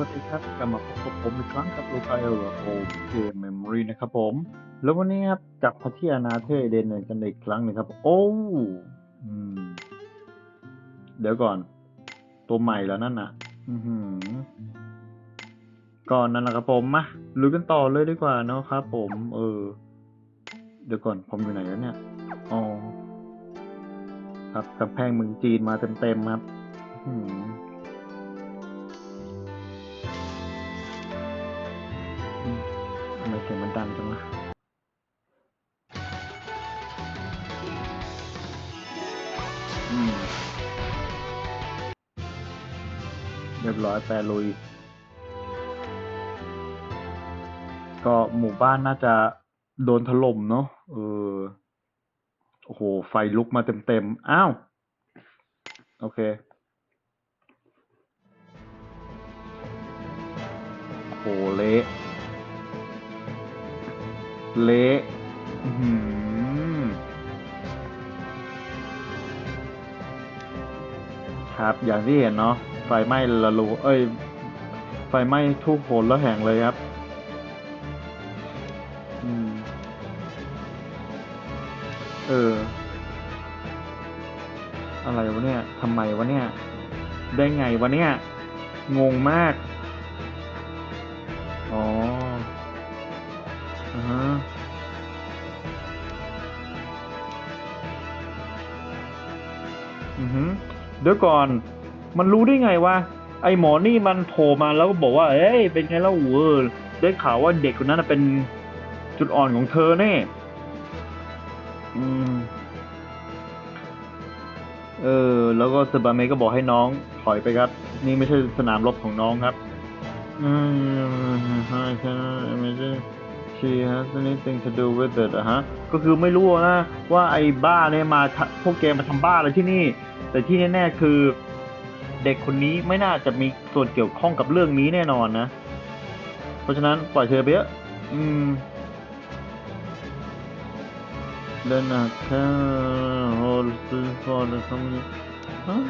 วัสดีครับกลับมาพบกับผมอีกครั้งกับลูกไอเออโอเคเมมโมรีนะครับผม แล้ววันนี้ครับกลับมาที่อนาเธอเดนกันอีกครั้งหนึงครับ โอ้อืมเดี๋ยวก่อน ตัวใหม่แล้วนั่นน่ะ อือหือก่อนนั่นแหละครับผมมาลุยกันต่อเลยดีกว่าเนาะครับผม เออ เดี๋ยวก่อนผมอยู่ไหนแล้วเนี่ยอ๋อครับกำแพงเมืองจีนมาเต็มๆครับ อือหือทำไม สียงมันดังจังวะเรียบร้อยแปรลุย ก็หมู่บ้านน่าจะโดนถล่มเนาะเออ โอ้โห ไฟลุกมาเต็มๆ อ้าว โอเคโอ้โหเละ เละอื้อหือครับ อย่างที่เห็นเนาะไฟไหม้ละลูเอ้ย ไฟไหม้ทุกโหนแล้วแห่งเลยครับอืมเออ อะไรวะเนี่ยทำไมวะเนี่ย ได้ไงวะเนี่ย งงมาก เดี๋ยวก่อน มันรู้ได้ไงวะไอหมอนี่มันโผล่มาแล้วก็บอกว่าเอ้ยเป็นไงแล้วเวอร์ได้ข่าวว่าเด็กคนนั้นเป็นจุดอ่อนของเธอแน่อืมเออ แล้วก็ซึบาเมก็บอกให้น้องถอยไปครับ นี่ไม่ใช่สนามรบของน้องครับอืมใช่ใช่ไม่ใช่ she has anything to do with it อะฮะ ก็คือไม่รู้นะว่าไอ้บ้าเนี่ยมาพวกแกมาทำบ้าอะไรที่นี่ แต่ที่แน่ๆคือเด็กคนนี้ไม่น่าจะมีส่วนเกี่ยวข้องกับเรื่องนี้แน่นอนนะ เพราะฉะนั้นปล่อยเธอไปเถอะอืม Then I can hold still for the company. Huh?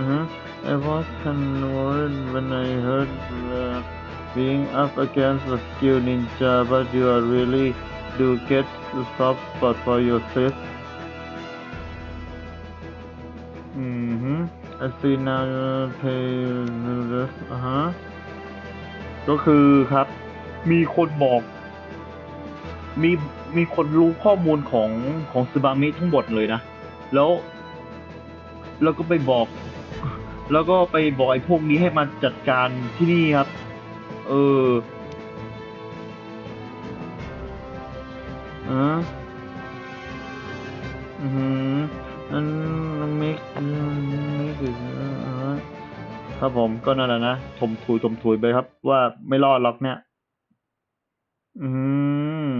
Uh-huh. I was kind of worried when I heard uh, being up against a skill ninja, but you are really do get the soft spot for yourself. Sis. Mm-hmm. I see now you pay this. Uh-huh. ก็คือครับ มีคนบอก มีมีคนรู้ข้อมูลของของซึบามิทั้งหมดเลยนะ แล้ว แล้วก็ไปบอก แล้วก็ไปบอกไอ้พวกนี้ให้มาจัดการที่นี่ครับ เอออะอือหืออันมิกมิก อ่าครับผมก็นั่นแหละนะถมถุยถมถุยไปครับ ว่าไม่รอดหรอกเนี่ย อืม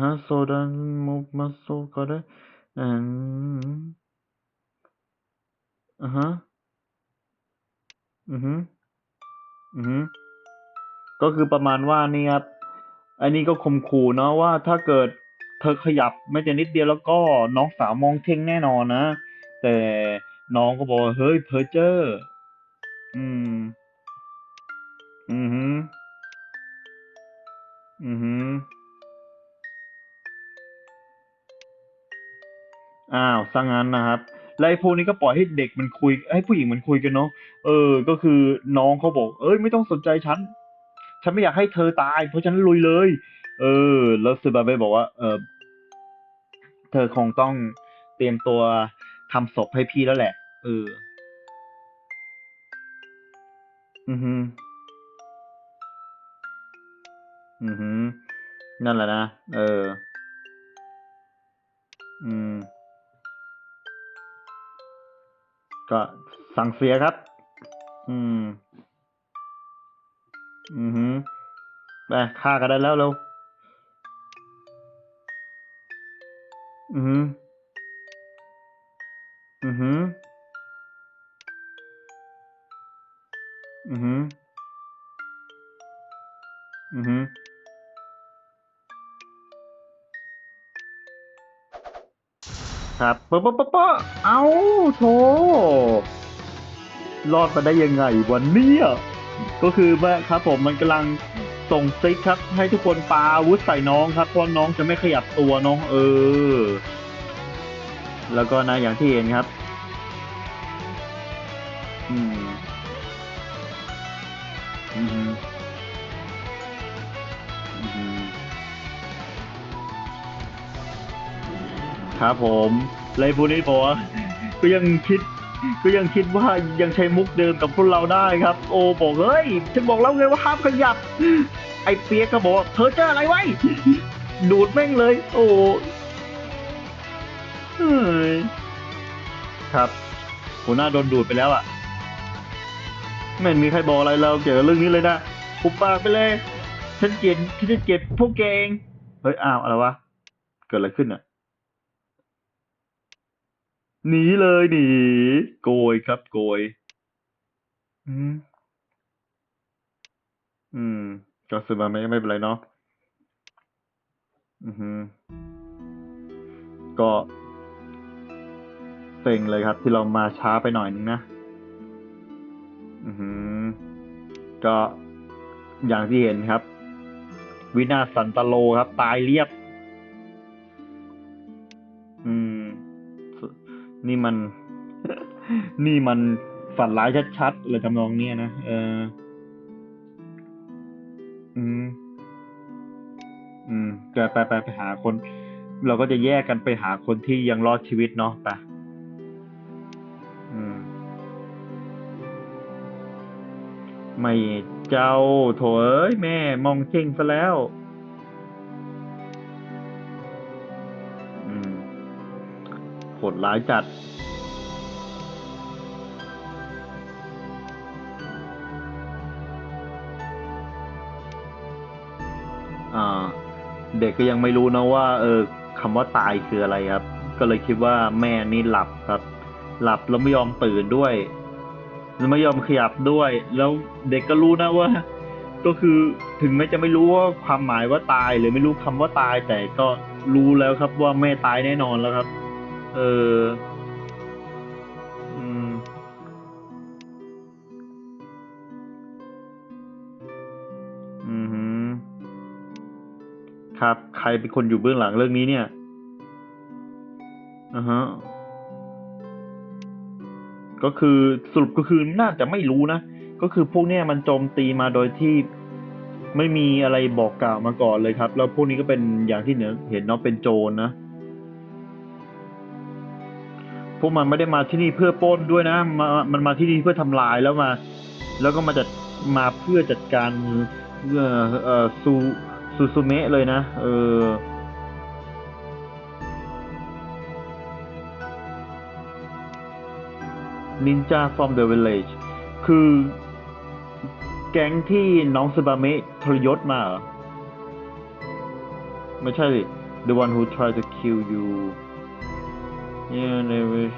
ฮะโซดันมุกมาโซก็ได้อืมอ่าฮะอือฮึอือฮึก็คือประมาณว่านี่ครับอันนี้ก็ข่มขู่เนาะว่าถ้าเกิดเธอขยับไม่แต่นิดเดียวแล้วก็น้องสาวมองเท่งแน่นอนนะ แต่น้องก็บอกเฮ้ยเพอเจอร์ อืม อือฮึอือฮึอ้าวซะงั้นนะครับแล้วไอ้พวกนี้ก็ปล่อยให้เด็กมันคุย ให้ผู้หญิงมันคุยกันเนาะ เออ ก็คือน้องเขาบอก เอ้ยไม่ต้องสนใจฉัน ฉันไม่อยากให้เธอตาย เพราะฉันลุยเลย เออ แล้วซึบาเบะบอกว่า เออ เธอคงต้องเตรียมตัว ทำศพให้พี่แล้วแหละ เออ อือฮึอือฮึนั่นแหละนะ เออ อืม ก็สั่งเสียครับ อืม อือฮึไปฆ่ากันได้แล้วเร็วอือฮึ อือฮึอือฮึอือฮึครับปะปะปะปะเอ้าโถรอดมาได้ยังไงวันนี้ก็คือว่าครับผมมันกำลังส่งซิกครับ ให้ทุกคนปาอาวุธใส่น้องครับเพราะน้องจะไม่ขยับตัวน้องเออ แล้วก็นะอย่างที่เห็นครับ ครับผมเลยพูนี้บอกว่าก็ยังคิดก็ยังคิดว่ายังใช้มุกเดิมกับพวกเราได้ครับ โอบอกเฮ้ยฉันบอกแล้วไงว่าห้ามขยับ ไอ้เปียกก็บอกเธอเจออะไรไว้ ดูดแม่งเลย โอ้ยครับหัวหน้าโดนดูดไปแล้วอะไม่มีใครบอกอะไรเราเกี่ยวกับเรื่องนี้เลยนะปุบปากไปเลย ฉันเกลียดฉันจะเกลียดพวกแกเองเฮ้ยอ้าวอะไรวะ เกิดอะไรขึ้นอะ หนีเลยหนี โกยครับ โกย อืม อืมก็ซื้อมาไม่ไม่เป็นไรเนาะอือฮึก็เซ็งเลยครับ ที่เรามาช้าไปหน่อยนึงนะ อือหือก็อย่างที่เห็นครับ วินาศสันตโลครับ ตายเรียบ นี่มัน นี่มันฝันร้ายชัดๆเลยทำนองเนี้ยนะเออ อืม อืมก็ไปไปไปหาคน เราก็จะแยกกันไปหาคนที่ยังรอดชีวิตเนาะไปอืมไม่เจ้าโถเอ้ยแม่มองเช่งซะแล้ว ดร้ายจัดเด็กก็ยังไม่รู้นะว่า เออคำว่าตายคืออะไรครับ ก็เลยคิดว่าแม่นี่หลับครับ หลับแล้วไม่ยอมตื่นด้วยแล้วไม่ยอมขยับด้วย แล้วเด็กก็รู้นะว่า ก็คือถึงแม้จะไม่รู้ว่าความหมายว่าตายหรือไม่รู้คำว่าตายแต่ก็รู้แล้วครับว่าแม่ตายแน่นอนแล้วครับ เอออืมอือหือครับใครเป็นคนอยู่เบื้องหลังเรื่องนี้เนี่ยอ่าฮะก็คือสรุปก็คือน่าจะไม่รู้นะ ก็คือพวกเนี้ยมันโจมตีมาโดยที่ไม่มีอะไรบอกกล่าวมาก่อนเลยครับ แล้วพวกนี้ก็เป็นอย่างที่เหนือเห็นเนาะเป็นโจรนะ วกมันไม่ได้มาที่นี่เพื่อปล้นด้วยนะมามันมาที่นี่เพื่อทำลายแล้วมา แล้วก็มาจัดมาเพื่อจัดการเอ่อเอ่อซูซูซูเมะเลยนะ เออ Ninja from the Village คือแก๊งที่น้องซึบาเมะทรยศมาเหรอ ไม่ใช่ The one who tried to kill you Yeah they wish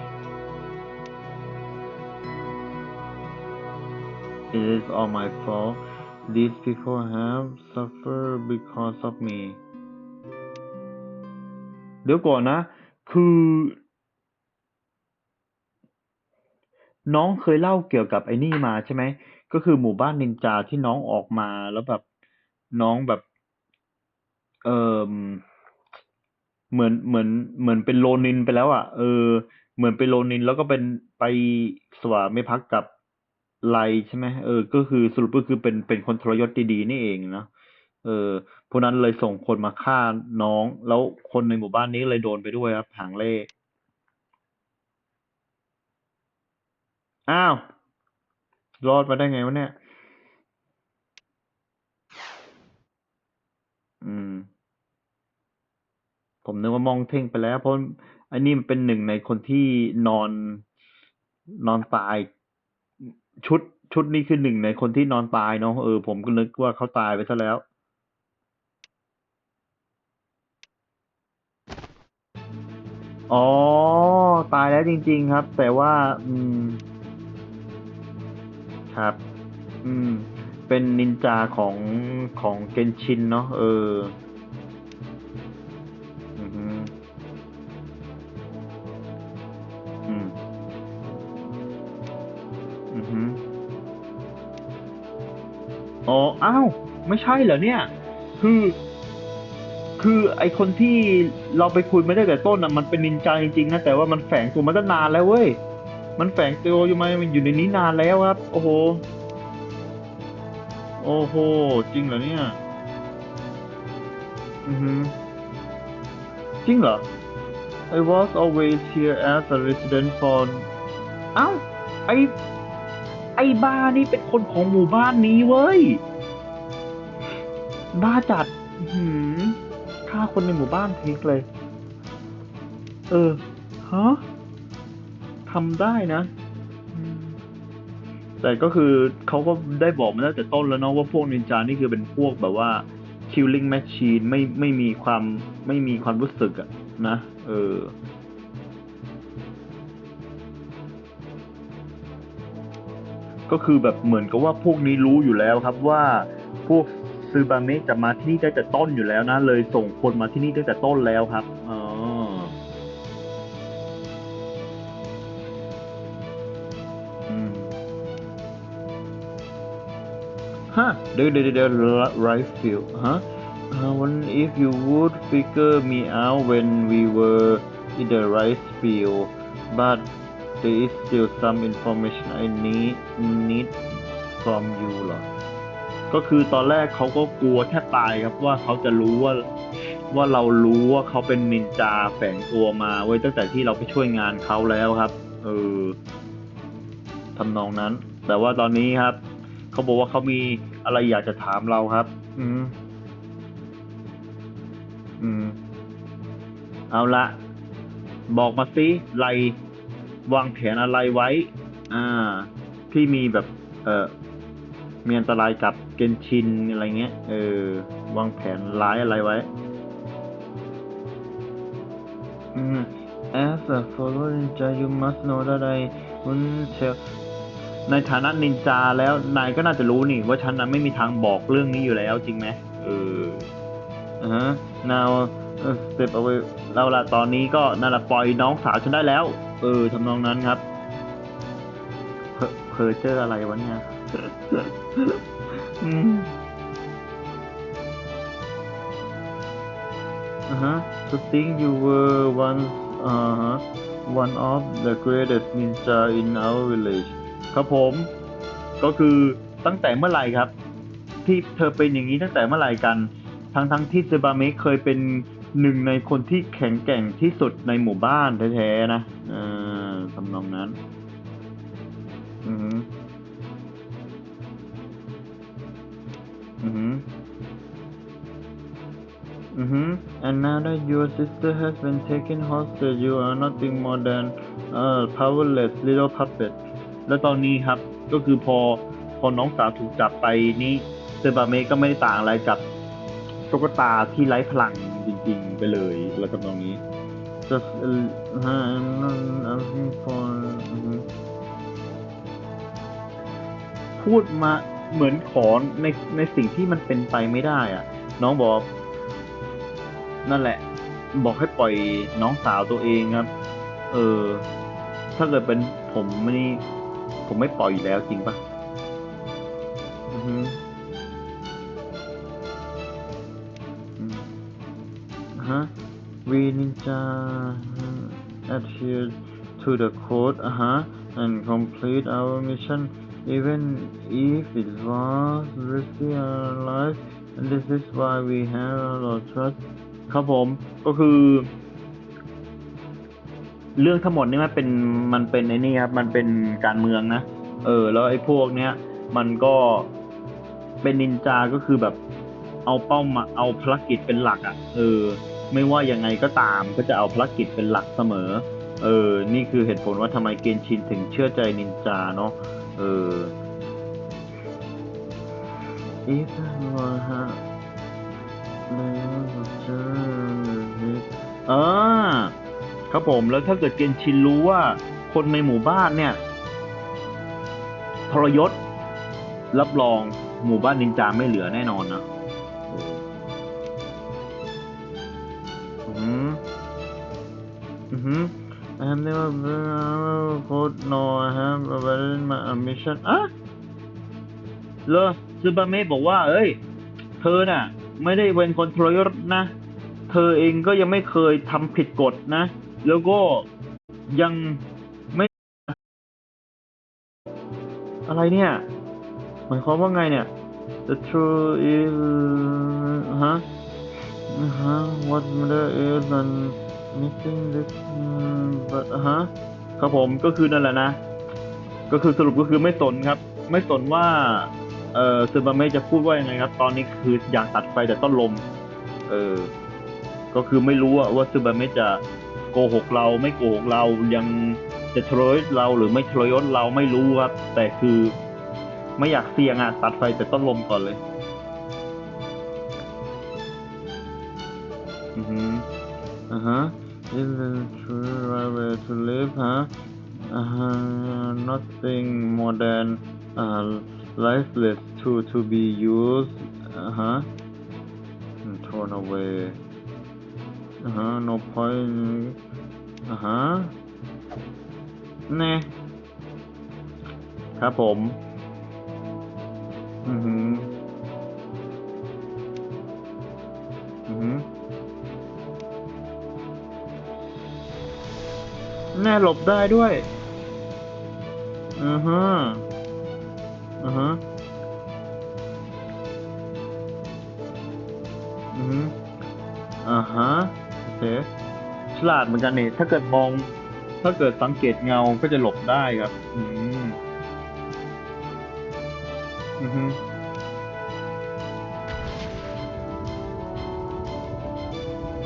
It is all my fault These people have suffered because of me เดี๋ยวก่อนนะ คือ น้องเคยเล่าเกี่ยวกับไอ้นี่มาใช่ไหม ก็คือหมู่บ้านนินจาที่น้องออกมาแล้วแบบ น้องแบบ เอ่อ เหมือนเหมือนเหมือนเป็นโลนินไปแล้วอะเออ เหมือนเป็นโลนินแล้วก็เป็นไปสวาไม่พักกับไลใช่ไหมเออ ก็คือสรุปก็คือเป็นเป็นคนทรยศดีๆนี่เองเนาะเออพวกนั้นเลยส่งคนมาฆ่าน้อง แล้วคนในหมู่บ้านนี้เลยโดนไปด้วยครับหางเล่อ้าว รอดมาได้ไงวะเนี่ย อืม ผมนึกว่ามองเท่งไปแล้ว เพราะอันนี้มันเป็นหนึ่งในคนที่นอนนอนตาย ชุดชุดนี้คือหนึ่งในคนที่นอนตายเนาะเออผมก็นึกว่าเขาตายไปซะแล้ว อ๋อ ตายแล้วจริง ๆ ครับ แต่ว่า อืม ครับ อืม เป็นนินจาของของเกนชินเนาะเออ อ๋ออ้าว ไม่ใช่เหรอเนี่ย คือ คือไอคนที่เราไปคุยไม่ได้แต่ต้นอะมันเป็นนินจาจริงๆนะแต่ว่ามันแฝงตัวมาตั้งนานแล้วเว้ย มันแฝงตัวอยู่มามันอยู่ในนี้นานแล้วครับ โอ้โห โอ้โห จริงเหรอเนี่ย อือฮึจริงเหรอ I was always here as a resident for อ้าวไอ ไอบ้านี่เป็นคนของหมู่บ้านนี้เว้ย บ้าจัดหือฆ่าคนในหมู่บ้านทิ้งเลย เออ ฮะทำได้นะ แต่ก็คือเขาก็ได้บอกมาตั้งแต่ต้นแล้วเนาะว่าพวกนินจานี่คือเป็นพวกแบบว่า killing machine ไม่ไม่มีความไม่มีความรู้สึกอะนะ เออ ก็คือแบบเหมือนกับว่าพวกนี้รู้อยู่แล้วครับว่าพวกซูบาเมะจะมาที่นี่ตั้งแต่ต้นอยู่แล้วนะ เลยส่งคนมาที่นี่ตั้งแต่ต้นแล้วครับอ๋ออืมฮะเดี๋ยวเดี๋ยวเดี๋ยว right field ฮะ Uh, one if you would figure me out when we were in the rice field but there is still some information I need need from you เหรอ ก็คือตอนแรกเขาก็กลัวแทบตายครับว่าเขาจะรู้ว่าว่าเรารู้ว่าเขาเป็นนินจาแฝงตัวมาไว้ยตั้งแต่ที่เราไปช่วยงานเขาแล้วครับ เออทำนองนั้น แต่ว่าตอนนี้ครับ เขาบอกว่าเขามีอะไรอยากจะถามเราครับ อืม อืม เอาละ บอกมาสิไร วางแผนอะไรไว้ อ่า ที่มีแบบ เออมีอันตรายกับเกนชินอะไรเงี้ย เออ วางแผนร้ายอะไรไว้ อืม As a follower ninja you must know that I won't tell ในฐานะนินจาแล้วนายก็น่าจะรู้นี่ ว่าฉันนะไม่มีทางบอกเรื่องนี้อยู่แล้วจริงไหมเอออ่าฮะ now uh, step away เราละตอนนี้ก็นั่นแหละปล่อยน้องสาวฉันได้แล้ว เออทำนองนั้นครับเพอเพอเจออะไรวะเนี่ยอืมอ่าฮะ to think you were once อ่าฮะ one of the greatest ninja in our village ครับผม ก็คือตั้งแต่เมื่อไหร่ครับ ที่เธอเป็นอย่างนี้ตั้งแต่เมื่อไหร่กัน ทั้งทั้งที่เซบาเมะเคยเป็น หนึ่งในคนที่แข็งแกร่งที่สุดในหมู่บ้านแท้ๆนะเออทำนองนั้น อือหืออือหืออือหือ and now that your sister has been taken hostage you are nothing more than a powerless little puppet แล้วตอนนี้ครับ ก็คือพอพอน้องสาวถูกจับไปนี่เซบาเมก็ไม่ได้ต่างอะไรกับตุ๊กตาที่ไร้พลัง จริงๆไปเลยแล้วกับตรงนี้ just uh, I'm asking for อือหือพูดมาเหมือนขอในในสิ่งที่มันเป็นไปไม่ได้อะน้องบอก นั่นแหละ บอกให้ปล่อยน้องสาวตัวเองครับ เออ ถ้าเกิดเป็นผมไม่ผมไม่ปล่อยอยู่แล้วจริงปะ we ninja adhere to the code อะฮะ and complete our mission even if it was risky our life and this is why we have a lot of trust ครับผมก็คือ เรื่องทั้งหมดนี่มันเป็นมันเป็นไอ้นี่ครับ มันเป็นการเมืองนะ เออ แล้วไอ้พวกเนี้ย มันก็เป็นนินจาก็คือแบบเอาเป้ามาเอาภารกิจเป็นหลักอะ่ะ เออ ไม่ว่ายังไงก็ตามก็จะเอาภารกิจเป็นหลักเสมอ เออ นี่คือเหตุผลว่าทำไมเกนชินถึงเชื่อใจนินจาเนาะ เออ If I were her อ่าครับผมแล้วถ้าเกิดเกนชินรู้ว่า คนในหมู่บ้านเนี่ย ทรยศ รับรองหมู่บ้านนินจาไม่เหลือแน่นอนนะ I have never put no I have abandoned my mission อะเลอซูบาเมะบอกว่า เอ้ย เธอน่ะ ไม่ได้เป็นคนทรยศนะ เธอเองก็ยังไม่เคยทำผิดกฎนะ แล้วก็ยังไม่ อะไรเนี่ย หมายความว่าไงเนี่ย The truth is ฮะฮะ What matter is and missing this ฮะครับผมก็คือนั่นแหละนะ ก็คือสรุปก็คือไม่สนครับ ไม่สนว่า เอ่อซึบาเมะจะพูดว่ายังไงครับ ตอนนี้คืออยากตัดไฟแต่ต้นลม เออ ก็คือไม่รู้อะว่าซึบาเมะจะโกหกเราไม่โกหกเรายังจะทรยศเราหรือไม่ทรยศเราไม่รู้ครับ แต่คือไม่อยากเสี่ยงอะตัดไฟแต่ต้นลมก่อนเลย อือฮึอ่าฮะ Is the true right way to live ฮะอ่าฮะ nothing more than uh, lifeless tool to be used อ่าฮะ and thrown away อ่าฮะ no point อ่าฮะแน่ครับผม อือฮึอือฮึ แน่หลบได้ด้วยอือฮะอือฮะอือฮึอ่าฮะโอเคฉลาดเหมือนกันนี่ถ้าเกิดมอง ถ้าเกิดสังเกตเงาก็จะหลบได้ครับ อืมอือฮึ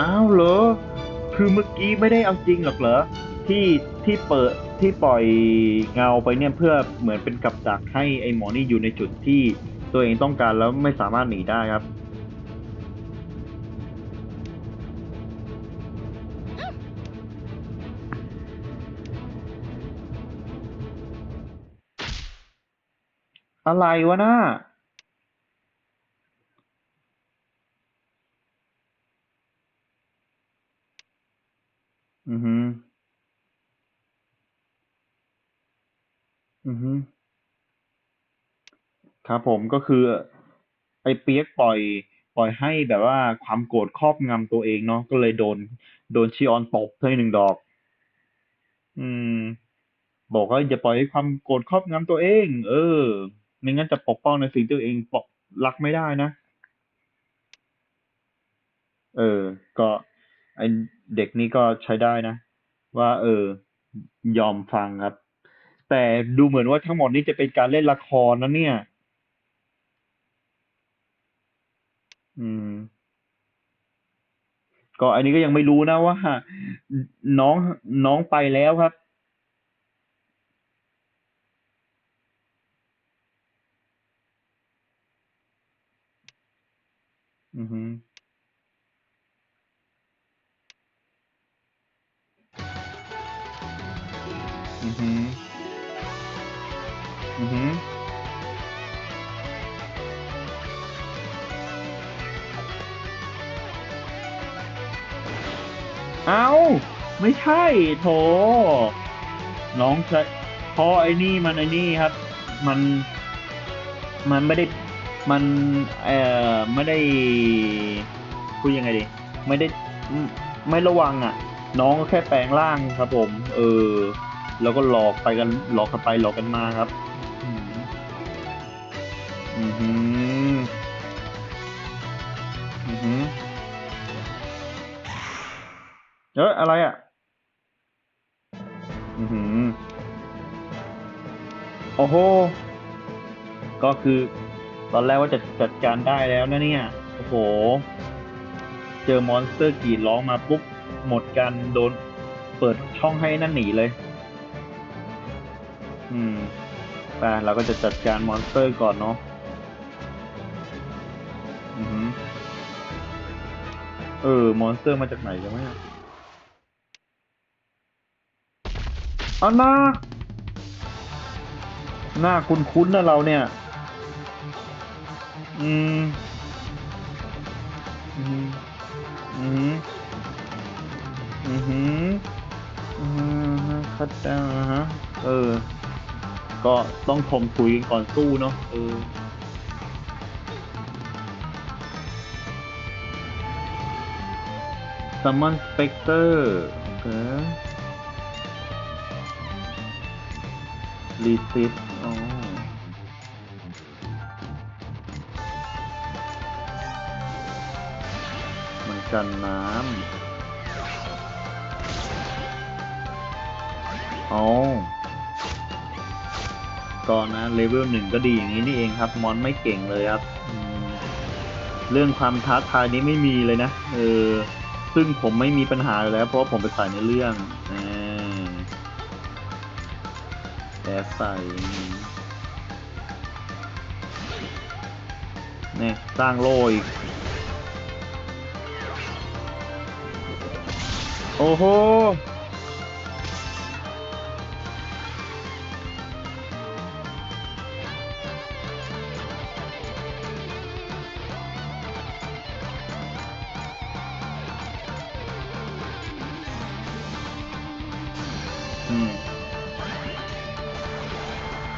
อ้าวเหรอ คือเมื่อกี้ไม่ได้เอาจริงหรอกเหรอ ที่ที่เปิดที่ปล่อยเงาไปเนี่ยเพื่อเหมือนเป็นกับดักให้ไอ้หมอนี่อยู่ในจุดที่ตัวเองต้องการแล้วไม่สามารถหนีได้ครับ อะไรวะน่าอือฮึ อือฮึ ครับผม ก็คือ ไอ้เปียกปล่อย ปล่อยให้แบบว่าความโกรธครอบงำตัวเองเนาะ ก็เลยโดน โดนชิออนตบให้หนึ่งดอก อืม บอกว่า อย่าปล่อยให้ความโกรธครอบงำตัวเอง เออ ไม่งั้นจะปกป้องในสิ่งที่ตัวเองปก รักไม่ได้นะ เออ ก็ ไอเด็กนี้ก็ใช้ได้นะว่า เออ ยอมฟังครับ แต่ดูเหมือนว่าทั้งหมดนี้จะเป็นการเล่นละครนะเนี่ย อืม ก็อันนี้ก็ยังไม่รู้นะว่าน้องน้องไปแล้วครับ อือฮึอือฮึ อือฮึเอ้าไม่ใช่โถน้องใช้พราะไอ้นี่มันไอ้นี่ครับ มัน มันไม่ได้ มันเอ่อไม่ได้พูดยังไงดี ไม่ได้อืมไม่ระวังอะ น้องก็แค่แปลงร่างครับผม เออ แล้วก็หลอกไปกันหลอกกันไปหลอกกันมาครับ อือหืออือหือเอ้ยอะไรอะ อือหือโอ้โห ก็คือ ตอนแรกว่าจะจัดการได้แล้วนะเนี่ย โอ้โห เจอมอนสเตอร์กรีดร้องมาปุ๊บ หมดกันโดนเปิดช่องให้นั่นหนีเลย อืมไปเราก็จะจัดการมอนสเตอร์ก่อนเนาะ เออ มอนสเตอร์มาจากไหนกันเนี่ยเอาหน้าหน้าคุ้นๆนะเราเนี่ย อืม อืม อืม อืมอือืมฮะคัดดาวฮะ เออ ก็ต้องถมถุยกันก่อนสู้เนาะ เออ ซัมมอนสเปกเตอร์โอเครีซิสอ๋อมันกันน้ำอ๋อก่อนนะเลเวลหนึ่งก็ดีอย่างนี้นี่เองครับ มอนไม่เก่งเลยครับ เรื่องความท้าทายนี้ไม่มีเลยนะ เออ ซึ่งผมไม่มีปัญหาอยู่แล้ว เพราะว่าผมไปใส่ในเรื่องอแต่ใส่เนี่ยสร้างโลอีก โอ้โห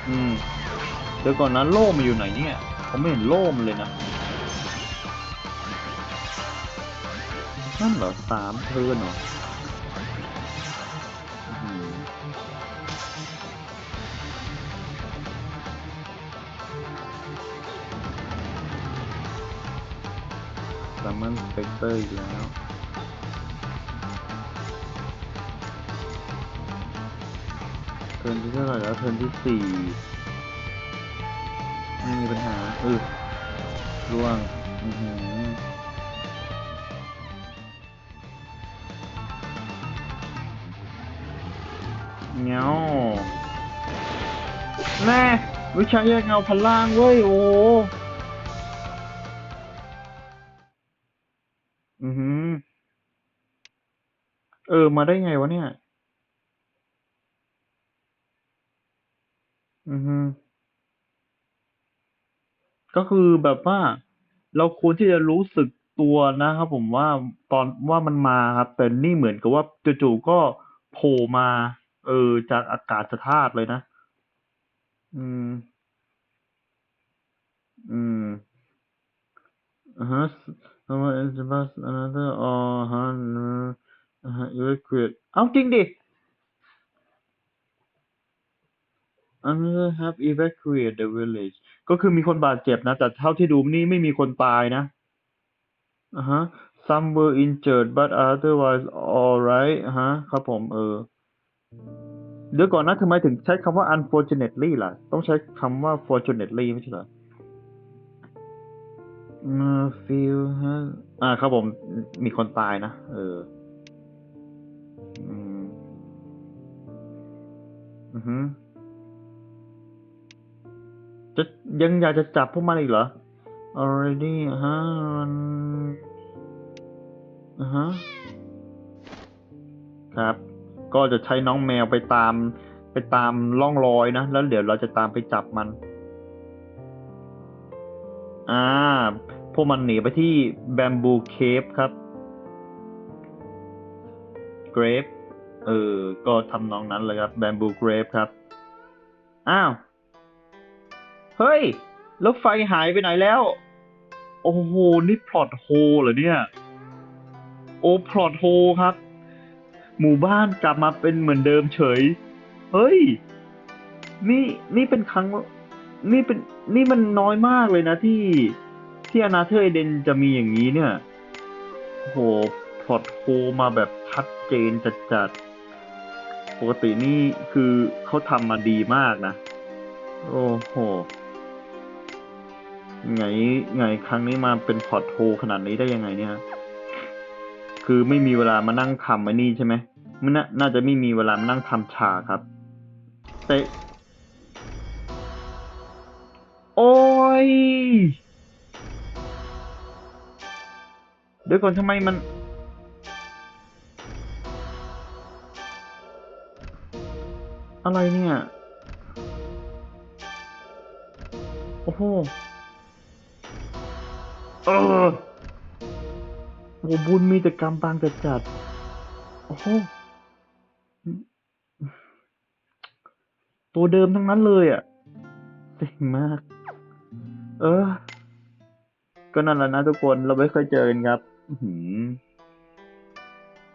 อืมเดี๋ยวก่อนนะโล่มันอยู่ไหนเนี่ยผมไม่เห็นโล่มเลยนะ นั่นเหรอสามเทิร์นเหรออืมซัมมอนสเปกเตอร์อีกแล้ว เทิร์นที่เท่าไหร่แล้วเทิร์นที่สี่ไม่มีปัญหาเออร่วงอือหือเงาแน่วิชาแยกเงาพันล่างเว้ย โอ้อือหือ เออ มาได้ไงวะเนี่ย อือหือก็คือแบบว่า เราควรที่จะรู้สึกตัวนะครับผมว่า ตอน ว่ามันมาครับ แต่นี่เหมือนกับว่า จู่ ๆ ก็โผล่มา เออจากอากาศธาตุเลยนะ อืม อืมอ่าฮะ someone is about another or ฮะอ่าฮะ evacuate เอาจริงดิ another have evacuated the village ก็คือมีคนบาดเจ็บนะ แต่เท่าที่ดูนี่ไม่มีคนตายนะอ่าฮะ some were injured but otherwise alright ฮะ ครับผมเออ เดี๋ยวก่อนนะทำไมถึงใช้คำว่า unfortunately ล่ะ ต้องใช้คำว่า fortunately ไม่ใช่เหรอ feel ฮะอ่า ครับผม มีคนตายนะ เออ อืมอือฮึ จะยังอยากจะจับพวกมันอีกเหรอ already ฮะมันฮะครับ ก็จะใช้น้องแมวไปตาม ไปตามร่องรอยนะ แล้วเดี๋ยวเราจะตามไปจับมัน อ่า พวกมันหนีไปที่แบมบูเคฟครับเกรฟเออ ก็ทำนองนั้นเลยครับแบมบูเกรฟครับ อ้าว เฮ้ย แล้วไฟหายไปไหนแล้ว โอ้โห นี่พลอตโฮเหรอเนี่ย โอ้พลอตโฮครับ หมู่บ้านกลับมาเป็นเหมือนเดิมเฉย เฮ้ย นี่นี่เป็นครั้ง นี่เป็นนี่มันน้อยมากเลยนะที่ที่อนาเธอร์เอเดนจะมีอย่างนี้เนี่ยโอ้โหพลอตโฮมาแบบชัดเจนจัดๆ ปกตินี่คือเขาทำมาดีมากนะ โอ้โห ไงไงครั้งนี้มาเป็นพอร์ตโฮขนาดนี้ได้ยังไงเนี่ย คือไม่มีเวลามานั่งทำไอ้นี่ใช่ไหมมันน่าจะไม่มีเวลามานั่งทำฉากครับแต่โอ้ยเดี๋ยวก่อนทำไมมัน อะไรเนี่ย โอ้โห โอ้โหบุญมีแต่กรรมบางแต่จัดโอ้โหตัวเดิมทั้งนั้นเลยอะเจ๋งมาก เออ ก็นั่นแหละนะทุกคนเราไม่เคยเจอกันครับ อื